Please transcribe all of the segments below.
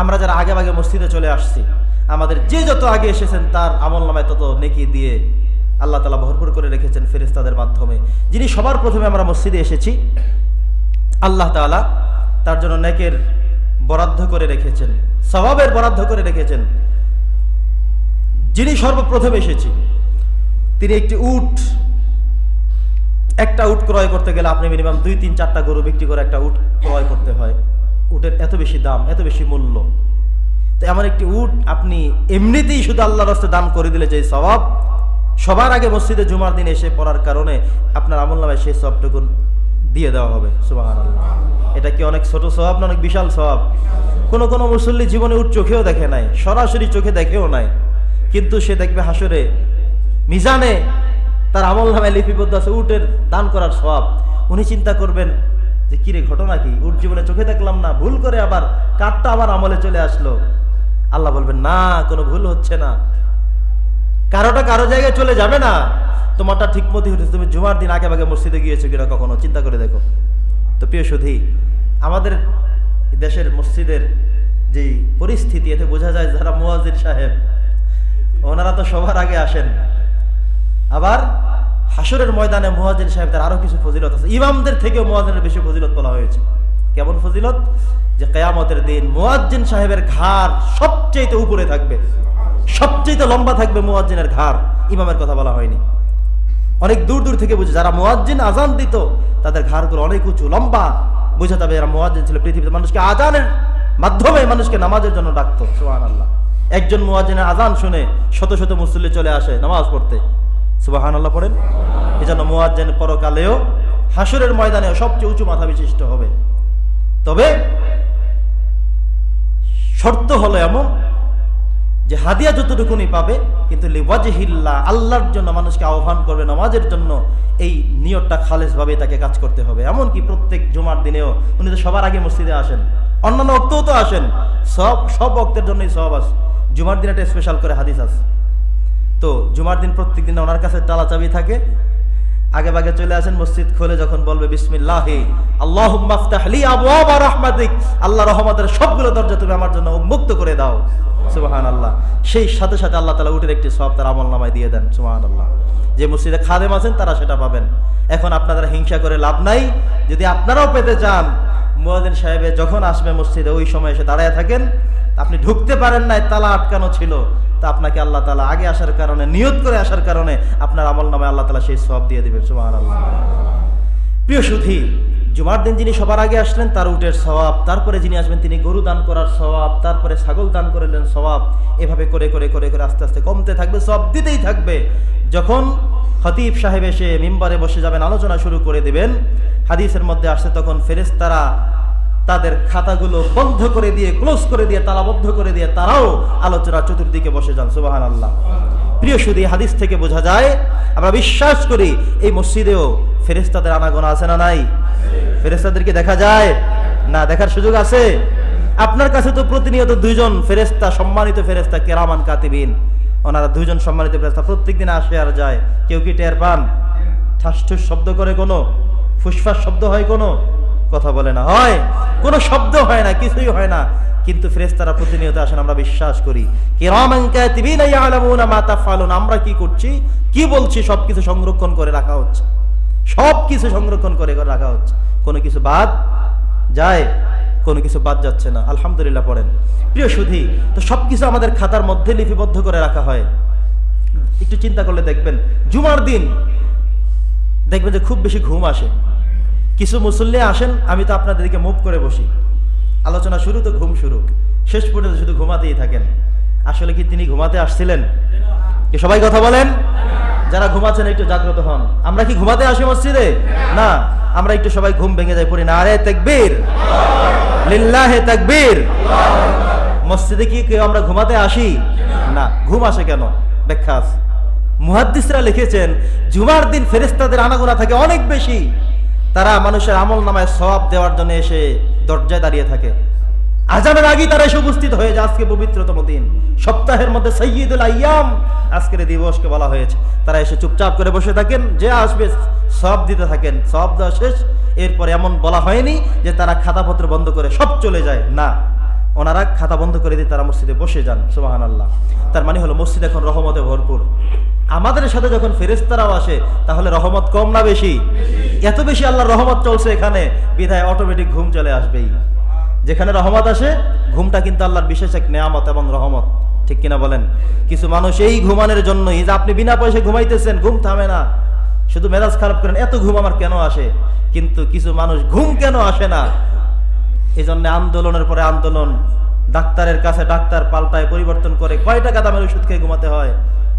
আমরা যারা আগে আগে মসজিদে চলে আসছি, আমাদের যে যত আগে এসেছেন, তার আমল নামায় তত নেকি দিয়ে আল্লাহ তালা ভরপুর করে রেখেছেন ফেরেস্তাদের মাধ্যমে। যিনি সবার প্রথমে আমরা মসজিদে এসেছি, আল্লাহ তাআলা তার জন্য নেকের বরাদ্দ করে রেখেছেন স্বভাবের বরাদ্দ করে রেখেছেন। যিনি সর্বপ্রথম এসেছি, তিনি একটি উট, একটা উট ক্রয় করতে গেলে আপনি মিনিমাম দুই, তিন, চারটা গরু বিক্রি করে একটা উট ক্রয় করতে হয়। উটের এত বেশি দাম, এত বেশি মূল্য। তো এমন একটি উট আপনি এমনিতেই শুধু আল্লাহর রাস্তায় দান করে দিলে যে স্বভাব, সবার আগে মসজিদে জুমার দিন এসে পড়ার কারণে আপনার আমল নামে সেই সবটুকুন দিয়ে দেওয়া হবে সুবাহান এটা কি অনেক ছোট স্বভাব না অনেক বিশাল স্বভাব? কোনো কোনো মুসল্লি জীবনে উট চোখেও দেখে নাই, সরাসরি চোখে দেখেও নাই, কিন্তু সে দেখবে হাসরে মিজানে তার আমল নামে লিপিবদ্ধ আছে উটের দান করার স্বভাব। উনি চিন্তা করবেন যে কিরে ঘটনা কি? উট জীবনে চোখে দেখলাম না। ভুল করে আবার কাঠটা আবার আমলে চলে আসলো। আল্লাহ বলবেন, না, কোনো ভুল হচ্ছে না। কারোটা কারও জায়গায় চলে যাবে না। তোমারটা ঠিক মতো হচ্ছে তুমি জুমার দিন আগে আগে মসজিদে গিয়েছো কিনা কখনো? চিন্তা করে দেখো। তো প্রিয় সুধী, আমাদের দেশের মসজিদের যেই পরিস্থিতি, এতে বোঝা যায় যারা মুয়াজির সাহেব, ওনারা তো সবার আগে আসেন। আবার হাসরের ময়দানে মুয়াজিন সাহেবদের আরও কিছু ফজিলত আছে। ইমামদের থেকেও মুয়াজিনের বেশি ফজিলত বলা হয়েছে। কেমন ফজিলত? যে কেয়ামতের দিন মুয়াজ্জিন সাহেবের ঘাড় সবচেয়ে উপরে থাকবে। সবচেয়ে লম্বা থাকবে মুয়াজ্জিনের ঘাড়। ইমামের কথা বলা হয়নি। অনেক দূর দূর থেকে বুঝে যারা মুয়াজ্জিন আজান দিত, তাদের ঘাড়গুলো অনেক উঁচু, লম্বা। বুঝে যাবে এরা মুয়াজ্জিন ছিল। পৃথিবীতে মানুষকে আজানের মাধ্যমে মানুষকে নামাজের জন্য ডাকতো। সোহান আল্লাহ একজন মুয়াজ্জিনের আজান শুনে শত শত মুসল্লি চলে আসে নামাজ পড়তে। সুবাহান আল্লাহ পড়েন। এই জন্য মুয়াজ্জিন পরকালেও হাসুরের ময়দানেও সবচেয়ে উঁচু মাথা বিশিষ্ট হবে। তবে শর্ত হলো এমন যে হাদিয়া যতটুকুনি পাবে, কিন্তু লিওয়াজহিল্লা আল্লাহর জন্য মানুষকে আহ্বান করবে নামাজের জন্য, এই নিয়তটা খালেজভাবে তাকে কাজ করতে হবে। এমনকি প্রত্যেক জুমার দিনেও উনি তো সবার আগে মসজিদে আসেন। অন্যান্য অক্তও তো আসেন। সব সব অক্তের জন্যই সব আস জুমার দিন একটা স্পেশাল করে হাদিস আছে। তো জুমার দিন প্রত্যেক দিন ওনার কাছে তালা চাবি থাকে। আগে বাগে চলে আসেন, মসজিদ খোলে যখন বলবে, বিসমিল্লাহি আল্লাহ মাফতাহলি আল্লাহ রহমতের সবগুলো দরজা তুমি আমার জন্য উন্মুক্ত করে দাও। সুবাহান আল্লাহ সেই সাথে সাথে আল্লাহ তালা উঠের একটি সব তার আমল নামায় দিয়ে দেন সুবাহান আল্লাহ যে মসজিদে খাদেম আছেন, তারা সেটা পাবেন। এখন আপনারা হিংসা করে লাভ নাই। যদি আপনারাও পেতে চান মুয়াদিন সাহেবে যখন আসবে মসজিদে, ওই সময় এসে দাঁড়ায় থাকেন। আপনি ঢুকতে পারেন নাই, তালা আটকানো ছিল। তা আপনাকে আল্লাহ তালা আগে আসার কারণে, নিয়ত করে আসার কারণে আপনার আমল নামে আল্লাহ তালা সেই সব দিয়ে দেবেন। আল্লাহ প্রিয় সুধী, জুমার দিন যিনি সবার আগে আসলেন, তার উটের স্বভাব তারপরে যিনি আসবেন তিনি গরু দান করার স্বভাব তারপরে ছাগল দান করলেন স্বভাব এভাবে করে করে করে করে আস্তে আস্তে কমতে থাকবে সব দিতেই থাকবে। যখন খতিব সাহেব এসে মিম্বারে বসে যাবেন, আলোচনা শুরু করে দেবেন, হাদিসের মধ্যে আসছে, তখন ফেরেশতারা তাদের খাতাগুলো বন্ধ করে দিয়ে, ক্লোজ করে দিয়ে, তালাবদ্ধ করে দিয়ে তারাও আলোচনা চতুর্দিকে বসে যান সুবাহান আল্লাহ প্রিয় সুদী হাদিস থেকে বোঝা যায়, আমরা বিশ্বাস করি এই মসজিদেও ফেরেস্তাদের আনাগোনা আছে না নাই? ফেরেস্তাদেরকে দেখা যায়? না, দেখার সুযোগ আছে? আপনার কাছে তো প্রতিনিয়ত দুইজন ফেরেস্তা সম্মানিত ফেরেস্তা কেরামান কাতিবিন। ওনারা দুইজন সম্মানিত ফেরেস্তা প্রত্যেকদিন আসে আর যায়। কেউ কি টের পান? ঠাস ঠুস শব্দ করে কোনো? ফুসফাস শব্দ হয় কোনো? কথা বলে না। হয়, কোনো শব্দ হয় না, কিছুই হয় না। কিন্তু ফেরেশতারা প্রতিনিয়ত আসেন, আমরা বিশ্বাস করি। আমরা কি করছি? কি বলছি? সবকিছু সংরক্ষণ করে রাখা হচ্ছে। সব কিছু সংরক্ষণ করে রাখা হচ্ছে। কোনো কিছু বাদ যায়, কোনো কিছু বাদ যাচ্ছে না। আলহামদুলিল্লাহ পড়েন। প্রিয় সুধী, তো সবকিছু আমাদের খাতার মধ্যে লিপিবদ্ধ করে রাখা হয়। একটু চিন্তা করলে দেখবেন, জুমার দিন দেখবেন যে খুব বেশি ঘুম আসে। কিছু মুসল্লি আসেন, আমি তো আপনাদের দিকে মুভ করে বসি। আলোচনা শুরু তো ঘুম শুরু শেষ পর্যন্ত শুধু ঘুমাতেই থাকেন। আসলে কি তিনি ঘুমাতে আসছিলেন? সবাই কথা বলেন? যারা ঘুমাচ্ছেন একটু জাগ্রত হন। আমরা কি ঘুমাতে আসি মসজিদে? না, আমরা একটু সবাই ঘুম ভেঙে যাই পড়ি। না আরে তাকবীর। লিল্লাহে তাকবীর। মসজিদে কি কেউ আমরা ঘুমাতে আসি? না, ঘুম আসে কেন? ব্যাখ্যা আছে। মুহাদ্দিসরা লিখেছেন, জুমার দিন ফেরেস্তাদের আনাগোনা থাকে অনেক বেশি। তারা মানুষের আমল নামায় সবাব দেওয়ার জন্য এসে দরজায় দাঁড়িয়ে থাকে। আজানের আগেই তারা এসে উপস্থিত হয়ে যায় আজকে পবিত্রতম দিন। সপ্তাহের মধ্যে সৈয়দুল আয়াম আজকের দিবসকে বলা হয়েছে। তারা এসে চুপচাপ করে বসে থাকেন, যে আসবে সব দিতে থাকেন। সব দেওয়া শেষ। এরপর এমন বলা হয়নি যে তারা খাতাপত্র বন্ধ করে সব চলে যায়। না। ওনারা খাতা বন্ধ করে দিয়ে তারা মসজিদে বসে যান সুবাহান আল্লাহ তার মানে হলো মসজিদ এখন রহমতে ভরপুর। আমাদের সাথে যখন ফেরেস্তারাও আসে, তাহলে রহমত কম না বেশি? এত বেশি আল্লাহর রহমত চলছে এখানে, বিধায় অটোমেটিক ঘুম চলে আসবেই। যেখানে রহমত আসে, ঘুমটা কিন্তু আল্লাহর বিশেষ এক নেয়ামত এবং রহমত। ঠিক কিনা বলেন? কিছু মানুষ এই ঘুমানোর জন্যই, যে আপনি বিনা পয়সায় ঘুমাইতেছেন, ঘুম থামে না। শুধু মেজাজ খারাপ করেন, এত ঘুম আমার কেন আসে? কিন্তু কিছু মানুষ ঘুম কেন আসে না? এই জন্য আন্দোলনের পরে আন্দোলন, ডাক্তারের কাছে ডাক্তার পাল্টায় পরিবর্তন করে কয় টাকা দামের ওষুধ খেয়ে ঘুমাতে হয়?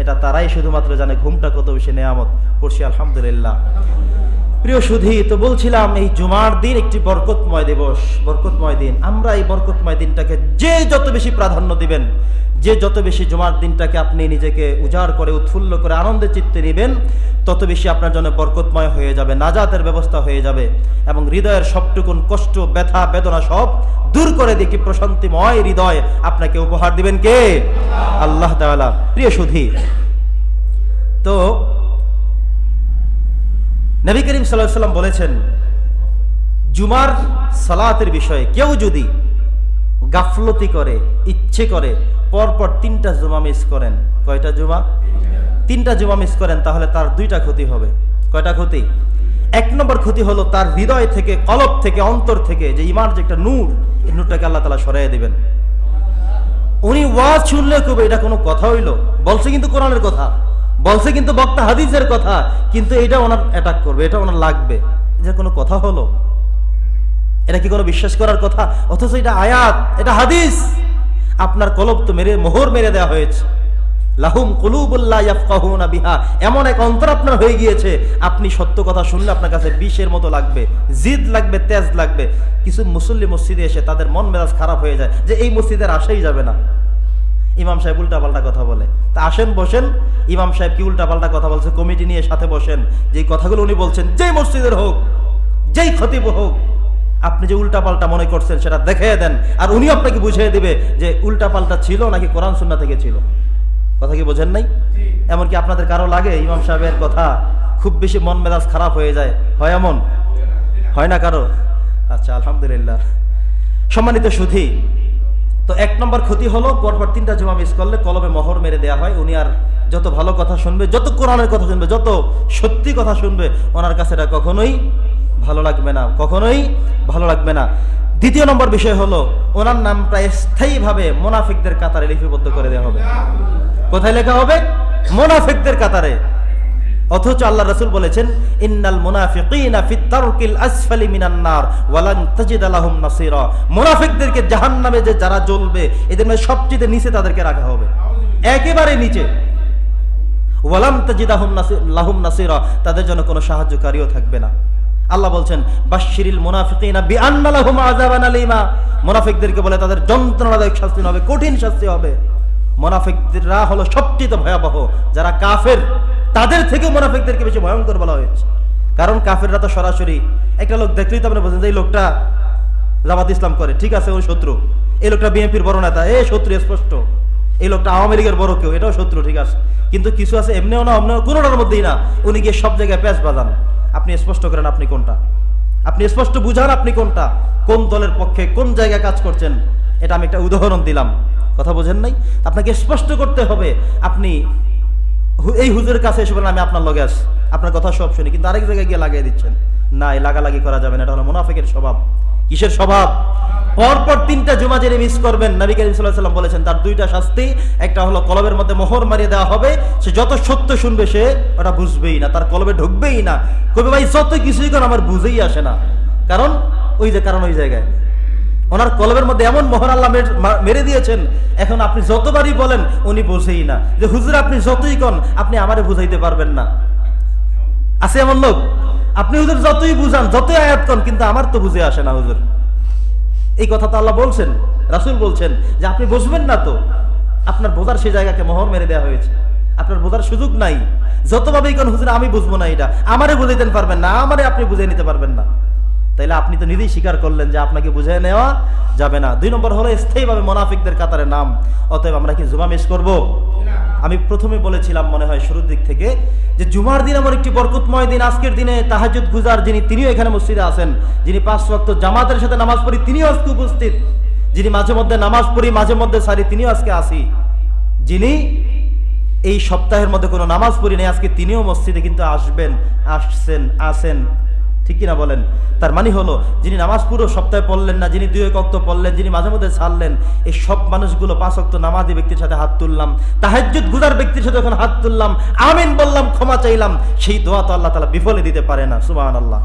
এটা তারাই শুধুমাত্র জানে, ঘুমটা কত বেশি নেয়ামত। পড়ছি আলহামদুলিল্লাহ। প্রিয় সুধী, তো বলছিলাম এই জুমার দিন একটি বরকতময় দিবস, বরকতময় দিন। আমরা এই বরকতময় দিনটাকে যে যত বেশি প্রাধান্য দিবেন, যে যত বেশি জুমার দিনটাকে আপনি নিজেকে উজাড় করে, উৎফুল্ল করে, আনন্দের চিত্তে নেবেন তত বেশি আপনার জন্য বরকতময় হয়ে যাবে, নাজাতের ব্যবস্থা হয়ে যাবে এবং হৃদয়ের সবটুকুন কষ্ট, ব্যথা, বেদনা সব দূর করে দিয়ে কি প্রশান্তিময় হৃদয় আপনাকে উপহার দিবেন কে? আল্লাহ তাআলা। প্রিয় সুধী, তো নবী করিম সাল্লাম বলেছেন, জুমার সালাতের বিষয়ে কেউ যদি গাফলতি করে, ইচ্ছে করে, পরপর তিনটা জুমা মিস করেন, কয়টা জুমা? তিনটা জুমা মিস করেন, তাহলে তার দুইটা ক্ষতি হবে। কয়টা ক্ষতি? এক নম্বর ক্ষতি হলো তার হৃদয় থেকে, কলব থেকে, অন্তর থেকে যে ইমার যে একটা নূর, এই নূরটাকে আল্লাহ তালা সরাই দিবেন। উনি ওয়াজ শুনলে খুব এটা কোনো কথা হইল? বলছে কিন্তু কোরআনের কথা, বলছে কিন্তু বক্তা হাদিসের কথা, কিন্তু এটা ওনার অ্যাটাক করবে, এটা ওনার লাগবে। এটা কোনো কথা হলো? এটা কি কোনো বিশ্বাস করার কথা? অথচ এটা আয়াত, এটা হাদিস। আপনার কলব তো মেরে, মোহর মেরে দেওয়া হয়েছে। লাহুম কুলুবুল্লাহ ইয়াফকাহুনা বিহা। এমন এক অন্তর আপনার হয়ে গিয়েছে, আপনি সত্য কথা শুনলে আপনার কাছে বিষের মতো লাগবে, জিদ লাগবে, তেজ লাগবে। কিছু মুসল্লি মসজিদে এসে তাদের মন মেজাজ খারাপ হয়ে যায় যে এই মসজিদের আসাই যাবে না। ইমাম সাহেব উল্টা পাল্টা কথা বলে। তা আসেন, বসেন। ইমাম সাহেব কি উল্টা পাল্টা কথা বলছে? কমিটি নিয়ে সাথে বসেন। যে কথাগুলো উনি বলছেন, যেই মসজিদের হোক, যেই খতিব হোক, আপনি যে উল্টা পাল্টা মনে করছেন, সেটা দেখিয়ে দেন। আর উনি আপনাকে বুঝিয়ে দিবে যে উল্টা পাল্টা ছিল নাকি কোরআন সুন্না থেকে ছিল। কথা কি বোঝেন নাই? এমনকি আপনাদের কারও লাগে ইমাম সাহেবের কথা খুব বেশি মন মেজাজ খারাপ হয়ে যায়। হয় এমন? হয় না কারও? আচ্ছা আলহামদুলিল্লাহ। সম্মানিত সুধি তো এক নম্বর ক্ষতি হলো পরপর তিনটা জমা মিস করলে কলমে মোহর মেরে দেওয়া হয়। উনি আর যত ভালো কথা শুনবে যত কোরআনের কথা শুনবে যত সত্যি কথা শুনবে ওনার কাছে এটা কখনোই ভালো লাগবে না কখনোই ভালো লাগবে না। দ্বিতীয় নম্বর বিষয় হলো ওনার নাম প্রায় স্থায়ীভাবে মোনাফিকদের কাতারে লিপিবদ্ধ করে দেওয়া হবে। কোথায় লেখা হবে? মোনাফিকদের কাতারে। অথচ আল্লাহ রসুল বলেছেন, ইন্নাল মুনাফিকিনা ফিত তারকিল আসফালি মিনান নার, ওয়ালান তাজিদ নাসীরা। মুনাফিকদেরকে জাহান্নামে যে যারা জ্বলবে, এদের মধ্যে সবচেয়ে নিচে তাদেরকে রাখা হবে। একেবারে নিচে। ওয়ালাম তাজিদাহুম নাসি- লাহুম নাসীরা, তাদের জন্য কোনো সাহায্যকারীও থাকবে না। আল্লাহ বলছেন, বাশশিরিল মুনাফিকিনা বিআন্না লাহুম আযাবান আলীমা। মুনাফিকদেরকে বলে, তাদের যন্ত্রণাদায়ক শাস্তি হবে, কঠিন শাস্তি হবে। মোনাফিকরা হলো সবচেয়ে ভয়াবহ। যারা কাফের, তাদের থেকে মোনাফিকদেরকে বেশি ভয়ঙ্কর বলা হয়েছে। কারণ কাফেররা তো সরাসরি একটা লোক দেখলেই তো আপনি বোঝেন যে এই লোকটা জামাত ইসলাম করে। ঠিক আছে ওই শত্রু। এই লোকটা বিএনপির বড় নেতা, এ শত্রু স্পষ্ট। এই লোকটা আওয়ামী লীগের বড় কেউ, এটাও শত্রু, ঠিক আছে। কিন্তু কিছু আছে এমনিও না, অমনিও কোনোটার মধ্যেই না। উনি গিয়ে সব জায়গায় প্যাঁচ বাজান। আপনি স্পষ্ট করেন আপনি কোনটা? আপনি স্পষ্ট বুঝান আপনি কোনটা? কোন দলের পক্ষে কোন জায়গায় কাজ করছেন? এটা আমি একটা উদাহরণ দিলাম। কথা বোঝেন নাই? আপনাকে স্পষ্ট করতে হবে, আপনি এই হুজুরের কাছে এসে বলেন, আমি আপনার লগে আছি। আপনার কথা সব শুনি, কিন্তু আরেক জায়গায় গিয়ে লাগিয়ে দিচ্ছেন। না, এই লাগালাগি করা যাবে না, এটা হলো মুনাফিকের স্বভাব। কিসের স্বভাব? পরপর তিনটা জুমা জেনে মিস করবেন, নবী করিম সাল্লাম বলেছেন, তার দুইটা শাস্তি, একটা হলো কলবের মধ্যে মোহর মারিয়ে দেওয়া হবে, সে যত সত্য শুনবে, সে ওটা বুঝবেই না, তার কলবে ঢুকবেই না। কবি ভাই, যত কিছুই করেন আমার বুঝেই আসে না। কারণ, ওই যে, কারণ ওই জায়গায়। ওনার কলবের মধ্যে এমন মোহর আল্লাহ মেরে দিয়েছেন। এখন আপনি যতবারই বলেন, উনি বোঝেই না। যে হুজুর, আপনি যতই কন, আপনি আমারে বুঝাইতে পারবেন না। আছে এমন লোক? আপনি হুজুর যতই বুঝান, যতই আয়াত কন, কিন্তু আমার তো বুঝে আসে না হুজুর। এই কথা তো আল্লাহ বলছেন, রাসূল বলছেন, যে আপনি বুঝবেন না তো। আপনার বোঝার সেই জায়গাকে মোহর মেরে দেওয়া হয়েছে। আপনার বোঝার সুযোগ নাই। যতভাবেই কোন, হুজুর, আমি বুঝব না এটা। আমারে বুঝাইতে পারবেন না, আমারে আপনি বুঝে নিতে পারবেন না। তাইলে আপনি তো নিজেই স্বীকার করলেন যে আপনাকে বুঝে নেওয়া যাবে না। দুই নম্বর হলো স্থায়ীভাবে মোনাফিকদের কাতারে নাম। অতএব আমরা কি জুমা মিস করব? আমি প্রথমে বলেছিলাম মনে হয় শুরুর দিক থেকে যে জুমার দিন এমন একটি বরকতময় দিন। আজকের দিনে তাহাজুদ গুজার যিনি, তিনিও এখানে মসজিদে আছেন। যিনি পাঁচ ওয়াক্ত জামাতের সাথে নামাজ পড়ি, তিনিও আজকে উপস্থিত। যিনি মাঝে মধ্যে নামাজ পড়ি, মাঝে মধ্যে সারি, তিনিও আজকে আসি। যিনি এই সপ্তাহের মধ্যে কোনো নামাজ পড়ি নেই, আজকে তিনিও মসজিদে কিন্তু আসবেন, আসছেন, আসেন। ঠিক কিনা বলেন? তার মানে হলো, যিনি নামাজ পুরো সপ্তাহে পড়লেন না, যিনি দুই অক্ত পড়লেন, যিনি মাঝে মধ্যে ছাড়লেন, এই সব মানুষগুলো পাঁচ অক্ত নামাজি ব্যক্তির সাথে হাত তুললাম। তাহাজ্জুদ গুজার ব্যক্তির সাথে যখন হাত তুললাম, আমিন বললাম, ক্ষমা চাইলাম, সেই দোয়া তো আল্লাহ তালা বিফলে দিতে পারে না সুবাহ আল্লাহ